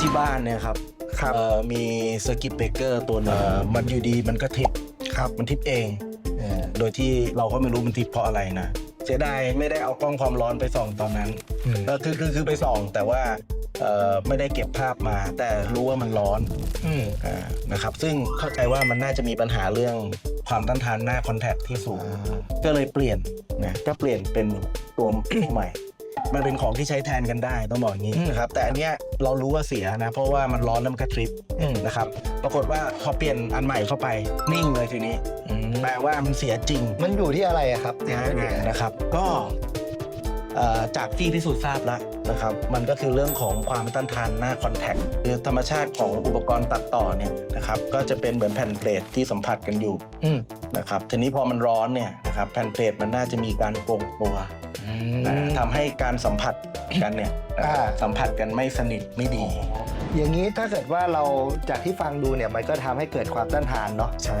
ที่บ้านเนี่ยครับครับเอ่อมีสกิปเบเกอร์ตัวหนึงเอ่อมันอยู่ดีมันก็ทิปครับมันทิปเองเออโดยที่เราก็ไม่รู้มันทิปเพราะอะไรนะเสียดายไม่ได้เอากล้องความร้อนไปส่องตอนนั้นอืม ก็คือคือคือไปส่อง แต่ว่าเอ่อไม่ได้เก็บภาพมา แต่รู้ว่ามันร้อน อืม อ่านะครับซึ่งเข้าใจว่ามันน่าจะมีปัญหาเรื่องความต้านทานหน้าคอนแทคที่สูง ก็เลยเปลี่ยนนะก็เปลี่ยนเป็นตัว ใหม่ มันเป็นของที่ใช้แทนกันได้ต้องบอกอย่างนี้อืมนะครับแต่อันเนี้ยเรารู้ว่าเสียนะ เพราะว่ามันร้อนแล้วมันก็ทริปอืมนะครับปรากฏว่าพอเปลี่ยนอันใหม่เข้าไปนิ่งเลยทีนี้อืมแปลว่ามันเสียจริงมันอยู่ที่อะไรอะครับนะครับ ก็เอ่อจากที่พิสูจน์ทราบแล้วนะครับ มันก็คือเรื่องของความต้านทานหน้าคอนแทคคือธรรมชาติของอุปกรณ์ตัดต่อเนี่ยนะครับ ก็จะเป็นเหมือนแผ่นเพลทที่สัมผัสกันอยู่อืมนะครับ ทีนี้พอมันร้อนเนี่ยนะครับแผ่นเพลทมันน่าจะมีการโป่งตัวนะ ทำให้การสัมผัสกันเนี่ยนะครับอ่า สัมผัสกันไม่สนิทไม่ดี อย่างนี้ถ้าเกิดว่าเราจากที่ฟังดูเนี่ยมันก็ทำให้เกิดความต้านทานเนาะใช่